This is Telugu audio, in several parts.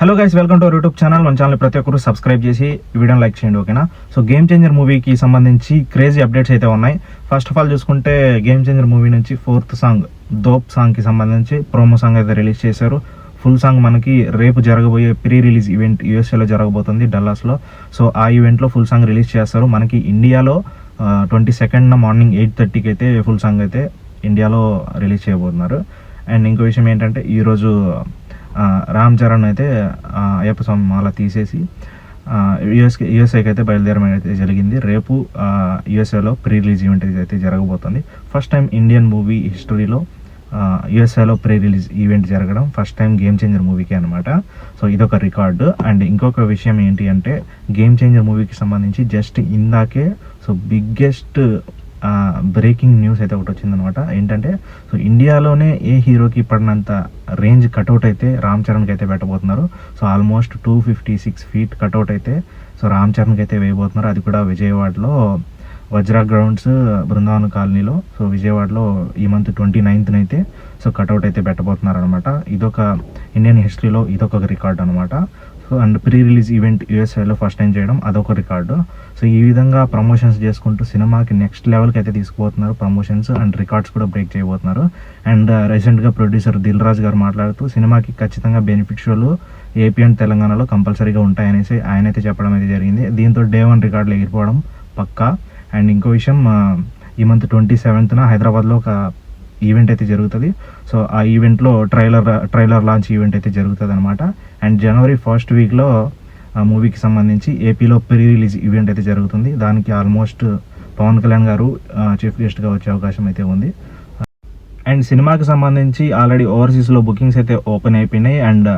Hello guys welcome to our YouTube channel మన ఛానల్ ప్రతి ఒక్కరు సబ్స్క్రైబ్ చేసి వీడియోని లైక్ చేయండి ఓకేనా సో గేమ్ చేంజర్ మూవీకి సంబంధించి క్రేజీ అప్డేట్స్ అయితే ఉన్నాయి. ఫస్ట్ ఆఫ్ ఆల్ చూసుకుంటే గేమ్ చేంజర్ మూవీ నుంచి ఫోర్త్ సాంగ్ దోప్ సాంగ్కి సంబంధించి ప్రోమో సాంగ్ అయితే రిలీజ్ చేశారు. ఫుల్ సాంగ్ మనకి రేపు జరగబోయే ప్రీ రిలీజ్ ఈవెంట్ యూఎస్ఏలో జరగబోతుంది డల్లాస్లో సో ఆ ఈవెంట్లో ఫుల్ సాంగ్ రిలీజ్ చేస్తారు. మనకి ఇండియాలో ట్వంటీ సెకండ్ మార్నింగ్ ఎయిట్ థర్టీకి అయితే ఫుల్ సాంగ్ అయితే ఇండియాలో రిలీజ్ చేయబోతున్నారు. అండ్ ఇంకో విషయం ఏంటంటే ఈరోజు రామ్ చరణ్ అయితే అయ్యప్ప స్వామి మాల తీసేసి యుఎస్కి యుఎస్ఏకి అయితే బయలుదేరడం అయితే జరిగింది. రేపు యుఎస్ఏలో ప్రీ రిలీజ్ ఈవెంట్ అయితే జరగబోతుంది. ఫస్ట్ టైం ఇండియన్ మూవీ హిస్టరీలో యుఎస్ఏలో ప్రీ రిలీజ్ ఈవెంట్ జరగడం ఫస్ట్ టైం గేమ్ చేంజర్ మూవీకి అనమాట సో ఇదొక రికార్డు. అండ్ ఇంకొక విషయం ఏంటి అంటే గేమ్ చేంజర్ మూవీకి సంబంధించి జస్ట్ ఇందాకే సో బిగ్గెస్ట్ బ్రేకింగ్ న్యూస్ అయితే ఒకటి వచ్చిందనమాట ఏంటంటే సో ఇండియాలోనే ఏ హీరోకి పడినంత రేంజ్ కట్అవుట్ అయితే రామ్ చరణ్కి అయితే పెట్టబోతున్నారు. So almost two fifty six feet cutout అయితే సో రామ్ చరణ్కి అయితే వేయబోతున్నారు. అది కూడా విజయవాడలో వజ్రా గ్రౌండ్స్ బృందావన కాలనీలో. సో విజయవాడలో ఈ మంత్ ట్వంటీ నైన్త్న అయితే సో కట్అవుట్ అయితే పెట్టబోతున్నారు అనమాట ఇదొక ఇండియన్ హిస్టరీలో ఇదొక రికార్డ్ అనమాట so and pre release event యూఎస్ఐలో first time చేయడం అదొక రికార్డు. సో ఈ విధంగా ప్రమోషన్స్ చేసుకుంటూ సినిమాకి నెక్స్ట్ లెవెల్కి అయితే తీసుకుపోతున్నారు ప్రమోషన్స్ అండ్ రికార్డ్స్ కూడా బ్రేక్ చేయబోతున్నారు. అండ్ uh, రీసెంట్గా ప్రొడ్యూసర్ దిల్ రాజు గారు మాట్లాడుతూ సినిమాకి ఖచ్చితంగా బెనిఫిట్షియల్ ఏపీ అండ్ తెలంగాణలో కంపల్సరీగా ఉంటాయనేసి ఆయన అయితే చెప్పడం అయితే జరిగింది. దీంతో డే వన్ రికార్డులు ఎగిరిపోవడం పక్కా. అండ్ ఇంకో విషయం uh, ఈ మంత్ ట్వంటీ సెవెంత్న హైదరాబాద్లో ఒక ఈవెంట్ అయితే జరుగుతుంది. సో ఆ ఈవెంట్లో ట్రైలర్ ట్రైలర్ లాంచ్ ఈవెంట్ అయితే జరుగుతుంది అనమాట అండ్ జనవరి ఫస్ట్ వీక్లో ఆ మూవీకి సంబంధించి ఏపీలో ప్రీ రిలీజ్ ఈవెంట్ అయితే జరుగుతుంది. దానికి ఆల్మోస్ట్ పవన్ కళ్యాణ్ గారు చీఫ్ గెస్ట్గా వచ్చే అవకాశం అయితే ఉంది. అండ్ సినిమాకి సంబంధించి ఆల్రెడీ ఓవర్సీస్లో బుకింగ్స్ అయితే ఓపెన్ అయిపోయినాయి. అండ్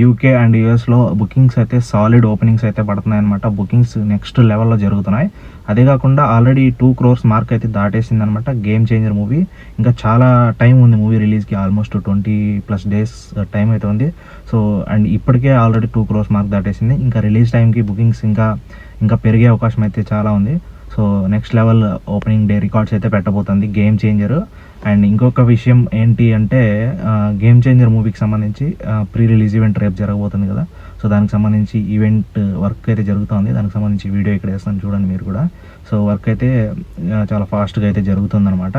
యూకే అండ్ యూఎస్లో బుకింగ్స్ అయితే సాలిడ్ ఓపెనింగ్స్ అయితే పడుతున్నాయి అనమాట బుకింగ్స్ నెక్స్ట్ లెవెల్లో జరుగుతున్నాయి. అదే కాకుండా ఆల్రెడీ టూ క్రోర్స్ మార్క్ అయితే దాటేసింది అనమాట గేమ్ చేంజర్ మూవీ ఇంకా చాలా టైం ఉంది మూవీ రిలీజ్కి almost twenty plus days time అయితే ఉంది. సో అండ్ ఇప్పటికే ఆల్రెడీ టూ క్రోర్స్ మార్క్ దాటేసింది. ఇంకా రిలీజ్ టైంకి బుకింగ్స్ ఇంకా ఇంకా పెరిగే అవకాశం అయితే చాలా ఉంది. So next level opening day records అయితే పెట్టబోతుంది గేమ్ చేంజర్ అండ్ ఇంకొక విషయం ఏంటి అంటే గేమ్ చేంజర్ మూవీకి సంబంధించి ప్రీ రిలీజ్ ఈవెంట్ రేపు జరగబోతుంది కదా. సో దానికి సంబంధించి ఈవెంట్ వర్క్ అయితే జరుగుతుంది. దానికి సంబంధించి వీడియో ఇక్కడ వేస్తాను చూడండి మీరు కూడా. సో వర్క్ అయితే చాలా ఫాస్ట్గా అయితే జరుగుతుంది అనమాట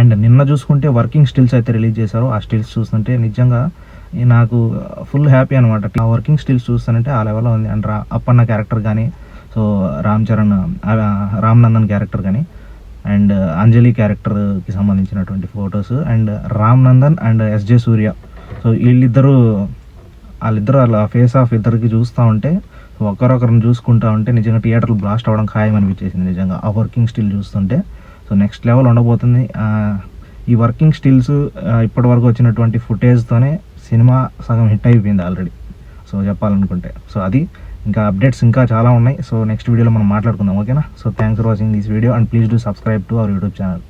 అండ్ నిన్న చూసుకుంటే వర్కింగ్ స్టిల్స్ అయితే రిలీజ్ చేశారు. ఆ స్టిల్స్ చూస్తుంటే నిజంగా నాకు ఫుల్ హ్యాపీ అనమాట ఆ వర్కింగ్ స్టిల్స్ చూస్తానంటే ఆ లెవెల్లో ఉంది. అండ్ అప్పన్న క్యారెక్టర్ కానీ సో రామ్ చరణ్ రామ్ నందన్ క్యారెక్టర్ కానీ అండ్ అంజలి క్యారెక్టర్కి సంబంధించినటువంటి photos and Ram Nandan and SJ Suryah. So వీళ్ళిద్దరూ వాళ్ళిద్దరు వాళ్ళ ఫేస్ ఆఫ్ ఇద్దరికి చూస్తూ ఉంటే ఒకరొకరిని చూసుకుంటా ఉంటే నిజంగా థియేటర్లు బ్లాస్ట్ అవ్వడం ఖాయం అనిపించేసింది నిజంగా ఆ వర్కింగ్ స్టిల్ చూస్తుంటే. సో నెక్స్ట్ లెవెల్ ఉండబోతుంది. ఈ వర్కింగ్ స్టిల్స్ ఇప్పటి వరకు వచ్చినటువంటి ఫుటేజ్తోనే సినిమా సగం హిట్ అయిపోయింది ఆల్రెడీ. సో చెప్పాలనుకుంటే. సో అది ఇంకా అప్డేట్స్ ఇంకా చాలా ఉన్నాయి. సో నెక్స్ట్ వీడియోలో మనం మాట్లాడుకుందాం ఓకేనా so thanks for watching this video and please do subscribe to our YouTube channel